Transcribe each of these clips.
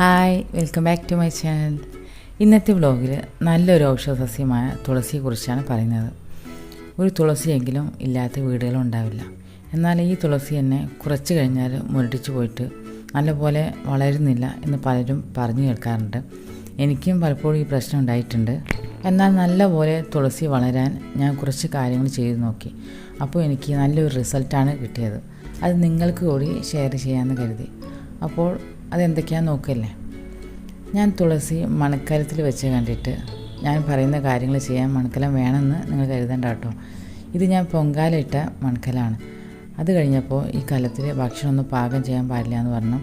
Hi welcome back to my channel ഇന്നത്തെ വ്ലോഗിൽ നല്ലൊരു ഔഷധ സസ്യമായ തുളസിയെക്കുറിച്ചാണ് പറയുന്നത്. ഒരു തുളസിയെങ്കിലും ഇല്ലാത്ത വീടുകളുണ്ടാവില്ല. എന്നാൽ ഈ തുളസി തന്നെ കുറച്ച് കഴിഞ്ഞാൽ മുരടിച്ചു പോയിട്ട് നല്ലപോലെ വളരുന്നില്ല എന്ന് പലരും പറഞ്ഞു കേൾക്കാറുണ്ട്. എനിക്കും പലപ്പോഴും ഈ പ്രശ്നം ഉണ്ടായിട്ടുണ്ട്. എന്നാൽ നല്ലപോലെ തുളസി വളരാൻ ഞാൻ കുറച്ച് കാര്യങ്ങൾ ചെയ്തു നോക്കി. അപ്പോൾ എനിക്ക് നല്ലൊരു റിസൾട്ടാണ് കിട്ടിയത്. അത് നിങ്ങൾക്ക് കൂടി ഷെയർ ചെയ്യാമെന്ന് കരുതി. അപ്പോൾ അതെന്തൊക്കെയാണെന്ന് നോക്കല്ലേ? ഞാൻ തുളസി മണക്കലത്തിൽ വെച്ച് കണ്ടിട്ട് ഞാൻ പറയുന്ന കാര്യങ്ങൾ ചെയ്യാൻ മണക്കലം വേണമെന്ന് നിങ്ങൾ കരുതണ്ട കേട്ടോ. ഇത് ഞാൻ പൊങ്കാലിട്ട മണക്കലാണ്. അത് കഴിഞ്ഞപ്പോൾ ഈ കലത്തിൽ ഭക്ഷണമൊന്നും പാകം ചെയ്യാൻ പാടില്ല എന്ന് പറഞ്ഞു.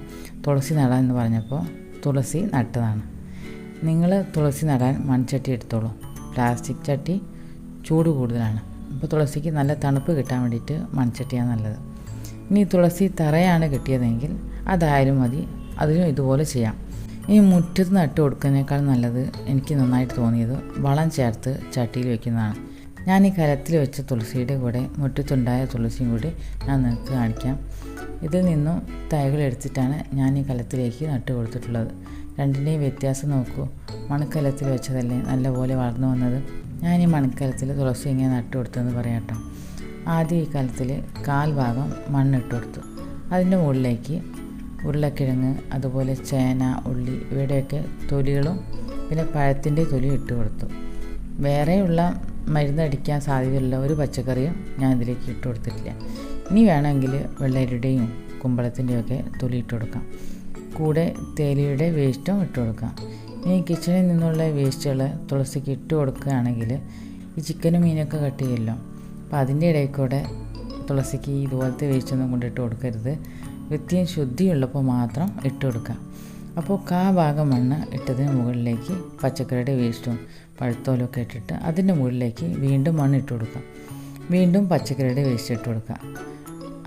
തുളസി നടാൻ എന്ന് പറഞ്ഞപ്പോൾ തുളസി നട്ടതാണ്. നിങ്ങൾ തുളസി നടാൻ മൺചട്ടി എടുത്തോളൂ. പ്ലാസ്റ്റിക് ചട്ടി ചൂട് കൂടുതലാണ്. അപ്പോൾ തുളസിക്ക് നല്ല തണുപ്പ് കിട്ടാൻ വേണ്ടിയിട്ട് മൺചട്ടിയാണ് നല്ലത്. ഇനി തുളസി തറയാണ് കിട്ടിയതെങ്കിൽ അതായാലും മതി. അതിനും ഇതുപോലെ ചെയ്യാം. ഈ മുറ്റത്ത് നട്ട് കൊടുക്കുന്നതിനേക്കാൾ നല്ലത് എനിക്ക് നന്നായിട്ട് തോന്നിയത് വളം ചേർത്ത് ചട്ടിയിൽ വെക്കുന്നതാണ്. ഞാൻ ഈ കലത്തിൽ വെച്ച തുളസിയുടെ കൂടെ മുറ്റത്തുണ്ടായ തുളസിയും കൂടി ഞാൻ നിങ്ങൾക്ക് കാണിക്കാം. ഇതിൽ നിന്നും തൈകൾ എടുത്തിട്ടാണ് ഞാൻ ഈ കലത്തിലേക്ക് നട്ട് കൊടുത്തിട്ടുള്ളത്. രണ്ടിന്റെയും വ്യത്യാസം നോക്കൂ. മണക്കലത്തിൽ വെച്ചതല്ലേ നല്ലപോലെ വളർന്നു വന്നത്? ഞാൻ ഈ മണക്കലത്തിൽ തുളസി ഇങ്ങനെ നട്ട് കൊടുത്തതെന്ന് പറയാട്ടോ ആദ്യം ഈ കലത്തിൽ കാൽ ഭാഗം മണ്ണിട്ട് കൊടുത്തു. അതിന്റെ മുകളിലേക്ക് ഉരുളക്കിഴങ്ങ് അതുപോലെ ചേന ഉള്ളി ഇവയുടെയൊക്കെ തൊലികളും പിന്നെ പഴത്തിന്റെ തൊലി ഇട്ട് കൊടുത്തു. വേറെയുള്ള മരുന്നടിക്കാൻ സാധ്യതയുള്ള ഒരു പച്ചക്കറിയും ഞാൻ ഇതിലേക്ക് ഇട്ട് കൊടുത്തിട്ടില്ല. ഇനി വേണമെങ്കിൽ വെള്ളരിയുടെയും കുമ്പളത്തിന്റെയും ഒക്കെ തൊലി ഇട്ട് കൊടുക്കാം. കൂടെ തേലിയുടെ വേസ്റ്റും ഇട്ട് കൊടുക്കാം. ഇനി കിച്ചണിൽ നിന്നുള്ള വേസ്റ്റുകൾ തുളസിക്ക് ഇട്ട് കൊടുക്കുകയാണെങ്കിൽ ഈ ചിക്കനും മീനൊക്കെ കട്ട് ചെയ്യുമല്ലോ അപ്പോൾ അതിന്റെ ഇടയിൽ കൂടെ തുളസിക്ക് ഇതുപോലത്തെ വേസ്റ്റൊന്നും കൊണ്ടിട്ട് കൊടുക്കരുത്. വൃത്തിയും ശുദ്ധിയുള്ളപ്പോൾ മാത്രം ഇട്ട് കൊടുക്കാം. അപ്പോൾ കാ ഭാഗം മണ്ണ് ഇട്ടതിന് മുകളിലേക്ക് പച്ചക്കറിയുടെ വേസ്റ്റും പഴുത്തോലൊക്കെ ഇട്ടിട്ട് അതിന്റെ മുകളിലേക്ക് വീണ്ടും മണ്ണ് ഇട്ട് കൊടുക്കാം. വീണ്ടും പച്ചക്കറിയുടെ വേസ്റ്റ് ഇട്ട് കൊടുക്കാം.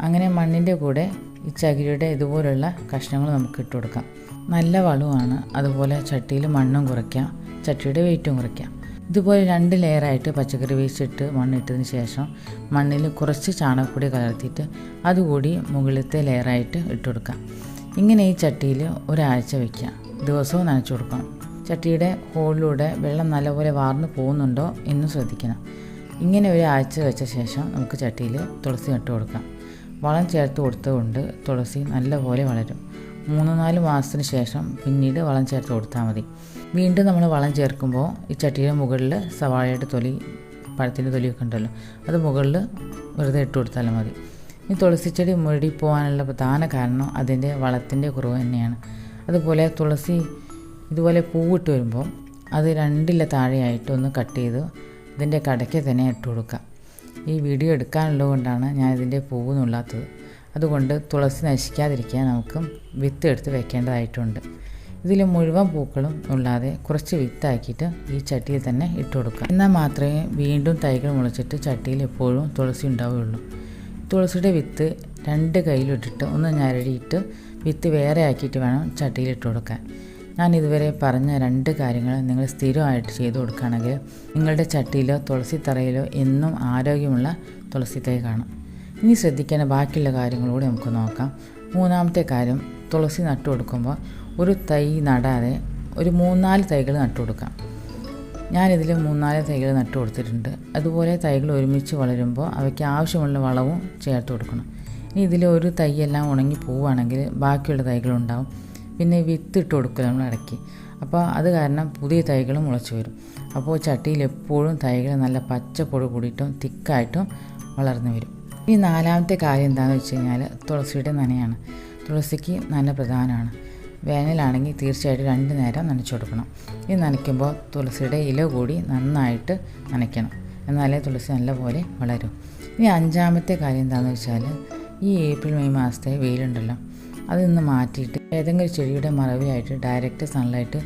അങ്ങനെ മണ്ണിന്റെ കൂടെ ഈ ചകിരിയുടെ ഇതുപോലുള്ള കഷ്ണങ്ങൾ നമുക്ക് ഇട്ട് കൊടുക്കാം. നല്ല വളമാണ് അതുപോലെ ചട്ടിയിൽ മണ്ണും കുറയ്ക്കാം. ചട്ടിയുടെ വെയിറ്റും കുറയ്ക്കാം. ഇതുപോലെ രണ്ട് ലെയറായിട്ട് പച്ചക്കറി വേസ്റ്റ് ഇട്ട് മണ്ണിട്ടതിന് ശേഷം മണ്ണിൽ കുറച്ച് ചാണകപ്പൊടി കലർത്തിയിട്ട് അതുകൂടി മുകളിലത്തെ ലെയറായിട്ട് ഇട്ട് കൊടുക്കാം. ഇങ്ങനെ ഈ ചട്ടിയിൽ ഒരാഴ്ച വയ്ക്കുക. ദിവസവും നനച്ചു കൊടുക്കണം. ചട്ടിയുടെ ഹോളിലൂടെ വെള്ളം നല്ലപോലെ വാർന്നു പോകുന്നുണ്ടോ എന്ന് ശ്രദ്ധിക്കണം. ഇങ്ങനെ ഒരാഴ്ച വെച്ച ശേഷം നമുക്ക് ചട്ടിയിൽ തുളസി നട്ട് കൊടുക്കാം. വളം ചേർത്ത് കൊടുത്തുകൊണ്ട് തുളസി നല്ലപോലെ വളരും. മൂന്ന് നാല് മാസത്തിന് ശേഷം പിന്നീട് വളം ചേർത്ത് കൊടുത്താൽ മതി. വീണ്ടും നമ്മൾ വളം ചേർക്കുമ്പോൾ ഈ ചട്ടിയുടെ മുകളിൽ സവാളയുടെ തൊലി പഴത്തിന്റെ തൊലിയൊക്കെ ഉണ്ടല്ലോ അത് മുകളിൽ വെറുതെ ഇട്ട് കൊടുത്താലും മതി. ഈ തുളസിച്ചെടി മുരടി പോകാനുള്ള പ്രധാന കാരണം അതിന്റെ വളത്തിന്റെ കുറവ് തന്നെയാണ്. അതുപോലെ തുളസി ഇതുപോലെ പൂവിട്ട് വരുമ്പോൾ അത് രണ്ടില്ല താഴെയായിട്ട് ഒന്ന് കട്ട് ചെയ്ത് ഇതിന്റെ കടയ്ക്ക് തന്നെ ഇട്ട് കൊടുക്കാം ഈ വീഡിയോ എടുക്കാനുള്ളത് കൊണ്ടാണ് ഞാൻ ഇതിന്റെ പൂവ് അതുകൊണ്ട് തുളസി നശിക്കാതിരിക്കാൻ നമുക്ക് വിത്ത് എടുത്ത് വെക്കേണ്ടതായിട്ടുണ്ട്. ഇതിൽ മുഴുവൻ പൂക്കളും ഉള്ളാതെ കുറച്ച് വിത്താക്കിയിട്ട് ഈ ചട്ടിയിൽ തന്നെ ഇട്ട് കൊടുക്കുക. എന്നാൽ മാത്രമേ വീണ്ടും തൈകൾ മുളച്ചിട്ട് ചട്ടിയിൽ എപ്പോഴും തുളസി ഉണ്ടാവുകയുള്ളൂ. തുളസിയുടെ വിത്ത് രണ്ട് കയ്യിലിട്ടിട്ട് ഒന്ന് ഞരടിയിട്ട് വിത്ത് വേറെ ആക്കിയിട്ട് വേണം ചട്ടിയിൽ ഇട്ട് കൊടുക്കാൻ. ഞാൻ ഇതുവരെ പറഞ്ഞ രണ്ട് കാര്യങ്ങൾ നിങ്ങൾ സ്ഥിരമായിട്ട് ചെയ്തു കൊടുക്കുകയാണെങ്കിൽ നിങ്ങളുടെ ചട്ടിയിലോ തുളസി തറയിലോ എന്നും ആരോഗ്യമുള്ള തുളസി തൈ കാണും. ഇനി ശ്രദ്ധിക്കേണ്ട ബാക്കിയുള്ള കാര്യങ്ങളൂടെ നമുക്ക് നോക്കാം. മൂന്നാമത്തെ കാര്യം തുളസി നട്ടു കൊടുക്കുമ്പോൾ ഒരു തൈ നടാതെ ഒരു മൂന്നാൽ തൈകൾ നട്ടു കൊടുക്കാം. ഞാനിതിൽ മൂന്നാൽ തൈകൾ നട്ടു കൊടുത്തിട്ടുണ്ട്. അതുപോലെ തൈകൾ ഒരുമിച്ച് വളരുമ്പോൾ അവയ്ക്ക് ആവശ്യമുള്ള വളവും ചേർത്ത് കൊടുക്കണം. ഇനി ഇതിൽ ഒരു തൈയെല്ലാം ഉണങ്ങി പോവുകയാണെങ്കിൽ ബാക്കിയുള്ള തൈകളുണ്ടാവും. പിന്നെ വിത്ത് ഇട്ട് കൊടുക്കുക നമ്മൾ ഇടയ്ക്ക്. അപ്പോൾ അത് കാരണം പുതിയ തൈകൾ മുളച്ചു വരും. അപ്പോൾ ചട്ടിയിൽ എപ്പോഴും തൈകൾ നല്ല പച്ചപ്പൊടി കൂടിയിട്ടും തിക്കായിട്ടും വളർന്നു വരും. ഈ നാലാമത്തെ കാര്യം എന്താണെന്ന് വെച്ച് കഴിഞ്ഞാൽ തുളസിയുടെ നനയാണ്. തുളസിക്ക് നന പ്രധാനമാണ്. വേനലാണെങ്കിൽ തീർച്ചയായിട്ടും രണ്ട് നേരം നനച്ചു കൊടുക്കണം. ഇത് നനയ്ക്കുമ്പോൾ തുളസിയുടെ ഇല കൂടി നന്നായിട്ട് നനയ്ക്കണം. എന്നാലേ തുളസി നല്ലപോലെ വളരും. ഇനി അഞ്ചാമത്തെ കാര്യം എന്താണെന്ന് വെച്ചാൽ ഈ ഏപ്രിൽ മെയ് മാസത്തെ വെയിലുണ്ടല്ലോ. അതൊന്ന് മാറ്റിയിട്ട് ഏതെങ്കിലും ചെടിയുടെ മറവിയായിട്ട് ഡയറക്റ്റ് സൺലൈറ്റ്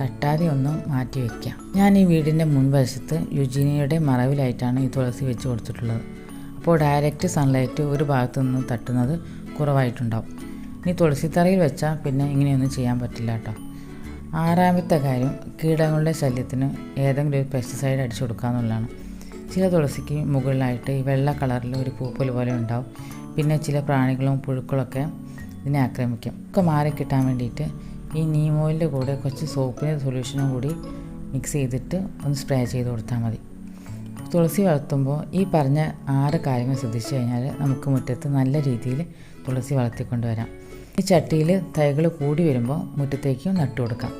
തട്ടാതെ ഒന്ന് മാറ്റി വയ്ക്കാം ഞാൻ ഈ വീടിന്റെ മുൻവശത്ത് യുജീനിയുടെ മറവിലായിട്ടാണ് ഈ തുളസി വെച്ച് കൊടുത്തിട്ടുള്ളത്. അപ്പോൾ ഡയറക്റ്റ് സൺലൈറ്റ് ഒരു ഭാഗത്തു നിന്ന് തട്ടുന്നത് കുറവായിട്ടുണ്ടാവും. ഇനി തുളസിത്തറയിൽ വെച്ചാൽ പിന്നെ ഇങ്ങനെയൊന്നും ചെയ്യാൻ പറ്റില്ല കേട്ടോ. ആറാമത്തെ കാര്യം കീടങ്ങളുടെ ശല്യത്തിന് ഏതെങ്കിലും ഒരു പെസ്റ്റിസൈഡ് അടിച്ചു കൊടുക്കുക എന്നുള്ളതാണ്. ചില തുളസിക്ക് മുകളിലായിട്ട് ഈ വെള്ള കളറിൽ ഒരു പൂപ്പൽ പോലെ ഉണ്ടാവും. പിന്നെ ചില പ്രാണികളും പുഴുക്കളൊക്കെ ഇതിനെ ആക്രമിക്കും. ഒക്കെ മാറിക്കിട്ടാൻ വേണ്ടിയിട്ട് ഈ നീമോയിലിന്റെ കൂടെ കുറച്ച് സോപ്പിന്റെ സൊല്യൂഷനും കൂടി മിക്സ് ചെയ്തിട്ട് ഒന്ന് സ്പ്രേ ചെയ്ത് കൊടുത്താൽ മതി. തുളസി വളർത്തുമ്പോൾ ഈ പറഞ്ഞ ആറ് കാര്യങ്ങൾ ശ്രദ്ധിച്ചു കഴിഞ്ഞാൽ നമുക്ക് മുറ്റത്ത് നല്ല രീതിയിൽ തുളസി വളർത്തിക്കൊണ്ടുവരാം. ഈ ചട്ടിയിൽ തൈകൾ കൂടി വരുമ്പോൾ മുറ്റത്തേക്കും നട്ടു കൊടുക്കാം.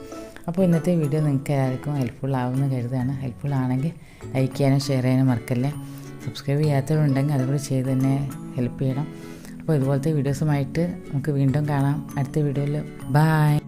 അപ്പോൾ ഇന്നത്തെ വീഡിയോ നിങ്ങൾക്ക് എല്ലാവർക്കും ഹെൽപ്ഫുൾ ആവുമെന്ന് കരുതുകയാണ്. ഹെൽപ്ഫുൾ ആണെങ്കിൽ ലൈക്ക് ചെയ്യാനും ഷെയർ ചെയ്യാനും മറക്കല്ലേ. സബ്സ്ക്രൈബ് ചെയ്യാത്തവരുണ്ടെങ്കിൽ അതുകൂടി ചെയ്ത് തന്നെ ഹെൽപ്പ് ചെയ്യണം. അപ്പോൾ ഇതുപോലത്തെ വീഡിയോസുമായിട്ട് നമുക്ക് വീണ്ടും കാണാം. അടുത്ത വീഡിയോയിൽ. ബായ്